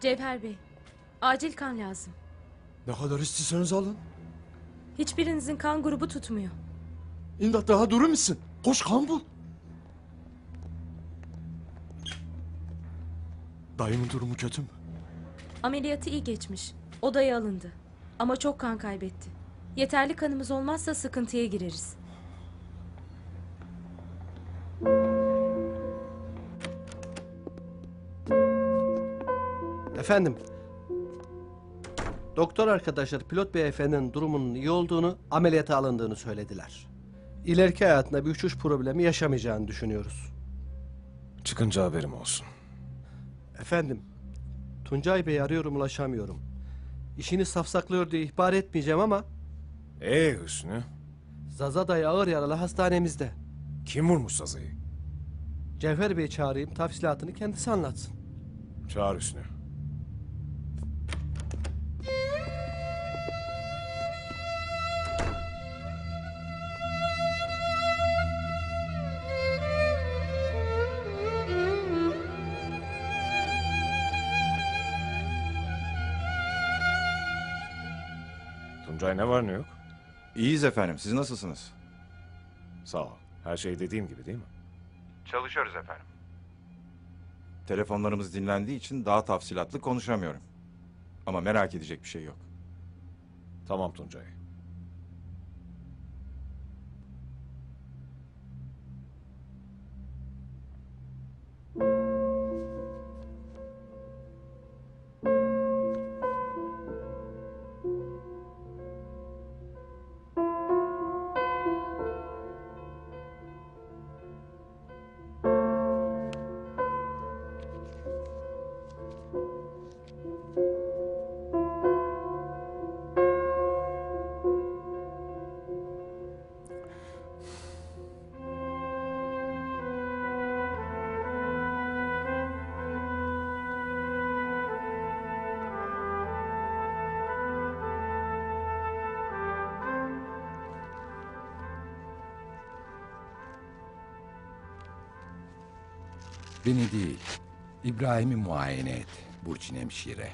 Cevher Bey, acil kan lazım. Ne kadar istiyorsanız alın. Hiçbirinizin kan grubu tutmuyor. İmdat daha durur musun? Koş kan bul. Dayımın durumu kötü mü? Ameliyatı iyi geçmiş. Odaya alındı. Ama çok kan kaybetti. Yeterli kanımız olmazsa sıkıntıya gireriz. Efendim. Doktor arkadaşlar pilot beyefendinin durumunun iyi olduğunu, ameliyata alındığını söylediler. İleriki hayatında bir uçuş problemi yaşamayacağını düşünüyoruz. Çıkınca haberim olsun. Efendim, Tuncay Bey'i arıyorum ulaşamıyorum. İşini safsaklıyor diye ihbar etmeyeceğim ama Ee Hüsnü, Zaza dayı ağır yaralı hastanemizde. kim vurmuş Saza'yı? Cevher Bey'i çağırayım tafsilatını kendisi anlatsın. Çağır Hüsnü. Tuncay ne var ne yok? İyiyiz efendim. Siz nasılsınız? Sağ ol. Her şey dediğim gibi değil mi? Çalışıyoruz efendim. Telefonlarımız dinlendiği için daha tafsilatlı konuşamıyorum. Ama merak edecek bir şey yok. Tamam Tuncay. Beni değil, İbrahim'i muayene et Burçin hemşire.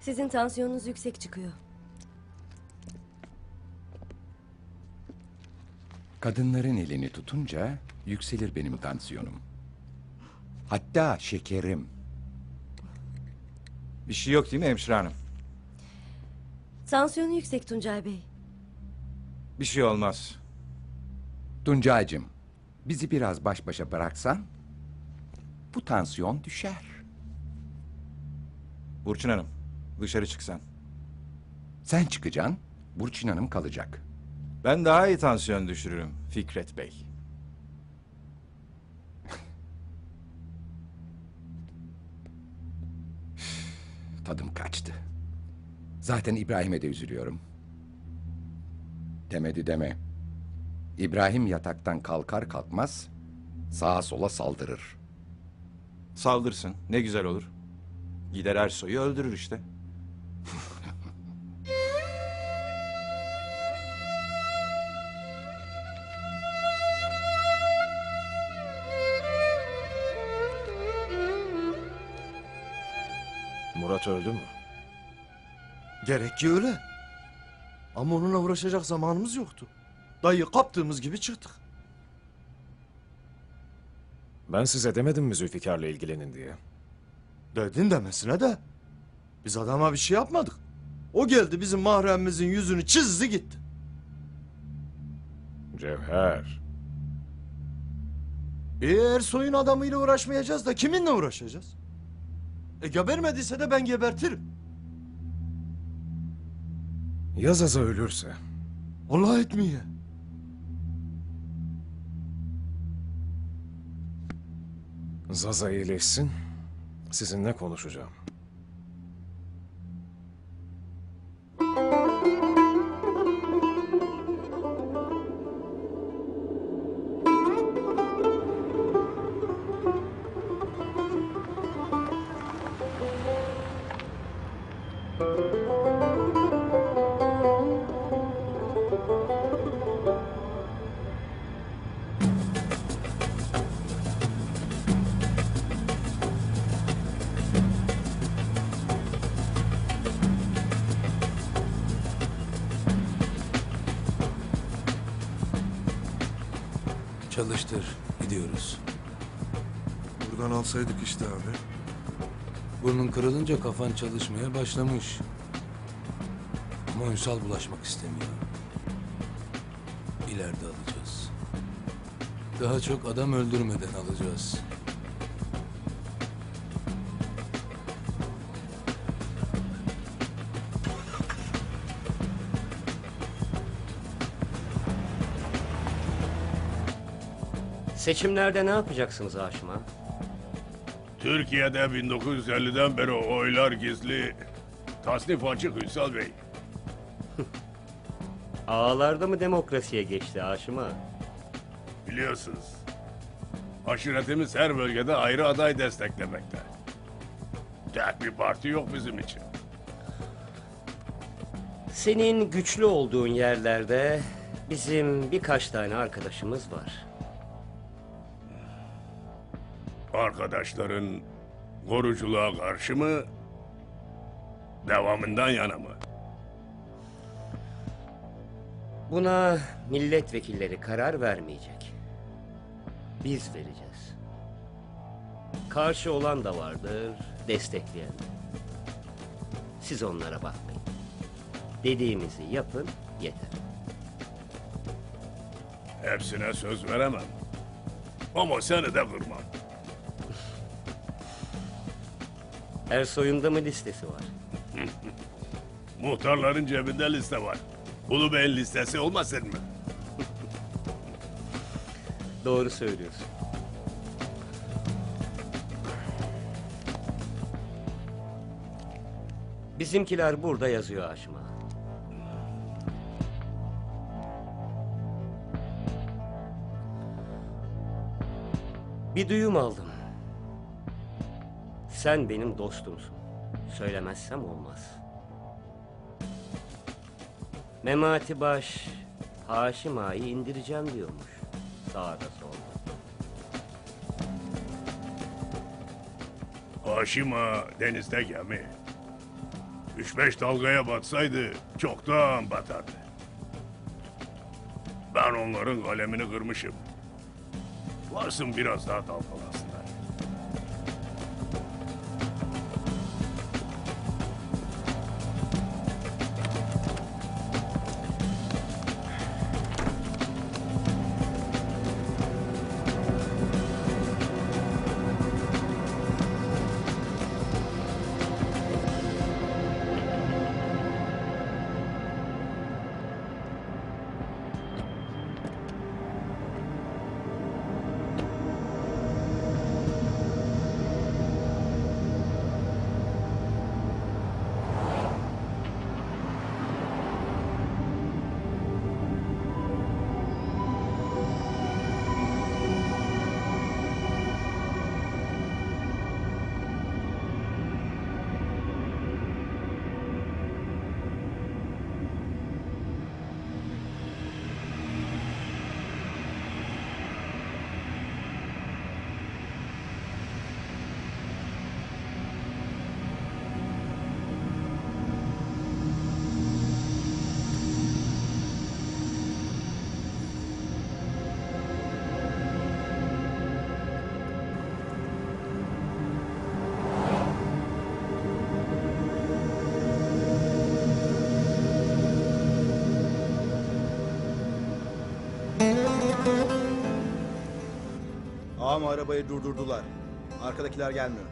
Sizin tansiyonunuz yüksek çıkıyor. Kadınların elini tutunca yükselir benim tansiyonum. Hatta şekerim. Bir şey yok değil mi hemşire hanım? Tansiyonu yüksek Tuncay Bey. Bir şey olmaz. Tuncaycığım, bizi biraz baş başa bıraksan bu tansiyon düşer. Burçin Hanım, dışarı çıksan. Sen çıkacaksın, Burçin Hanım kalacak. Ben daha iyi tansiyon düşürürüm Fikret Bey. Tadım kaçtı. Zaten İbrahim'e de üzülüyorum. Demedi deme. İbrahim yataktan kalkar kalkmaz sağa sola saldırır. Saldırsın. Ne güzel olur. Gider Ersoy'u öldürür işte. Murat öldü mü? Gerek ki öyle. Ama onunla uğraşacak zamanımız yoktu. Dayı kaptığımız gibi çıktık. Ben size demedim mi Zülfikar'la ilgilenin diye? Dedin demesine de. Biz adama bir şey yapmadık. O geldi bizim mahremimizin yüzünü çizdi gitti. Cevher. Bir Ersoy'un adamıyla uğraşmayacağız da kiminle uğraşacağız? E gebermediyse de ben gebertirim. Ya Zaza ölürse? Allah etmeye. Zaza iyileşsin. Sizinle konuşacağım. Thank you. Çalıştır. Gidiyoruz. Buradan alsaydık işte abi. Burnun kırılınca kafan çalışmaya başlamış. Ama Ünsal bulaşmak istemiyor. İleride alacağız. Daha çok adam öldürmeden alacağız. Seçimlerde ne yapacaksınız Haşim ağa? Türkiye'de 1950'den beri oylar gizli. Tasnif açık Ünsal Bey. Ağalarda mı demokrasiye geçti Haşim ağa? Biliyorsunuz. Aşiretimiz her bölgede ayrı aday desteklemekte. Tek bir parti yok bizim için. Senin güçlü olduğun yerlerde bizim birkaç tane arkadaşımız var. Arkadaşların koruculuğa karşı mı? Devamından yana mı? Buna milletvekilleri karar vermeyecek. Biz vereceğiz. Karşı olan da vardır, destekleyen de. Siz onlara bakmayın. Dediğimizi yapın, yeter. Hepsine söz veremem. Ama seni de kırmam. Ersoy'un da mı listesi var? Muhtarların cebinde liste var. Ulu Bey'in listesi olmasın mı? Doğru söylüyorsun. Bizimkiler burada yazıyor Haşim ağa. Bir duyum aldım. Sen benim dostumsun. Söylemezsem olmaz. Memati Baş, Haşim Ağa'yı indireceğim diyormuş. Sağda solda. Haşim Ağa denizde gemi. Üç beş dalgaya batsaydı çoktan batardı. Ben onların kalemini kırmışım. Varsın biraz daha dalgalasınlar. Ağam arabayı durdurdular. Arkadakiler gelmiyor.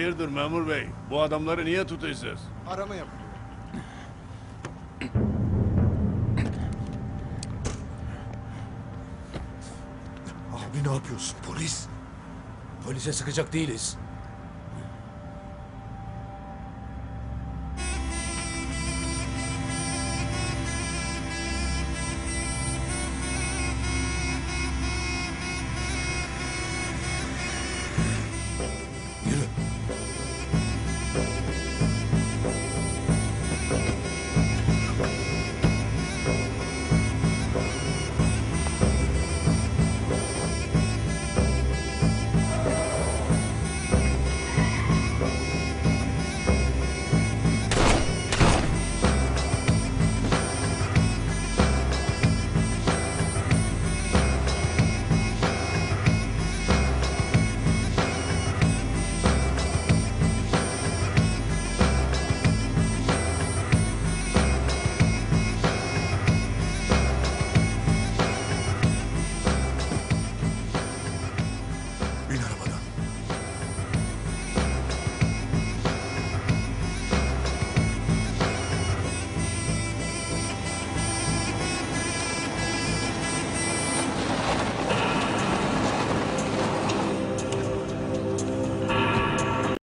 Hayırdır memur bey? Bu adamları niye tutuyorsunuz? Arama yapılıyor. Abi ne yapıyorsun polis? Polise sıkacak değiliz.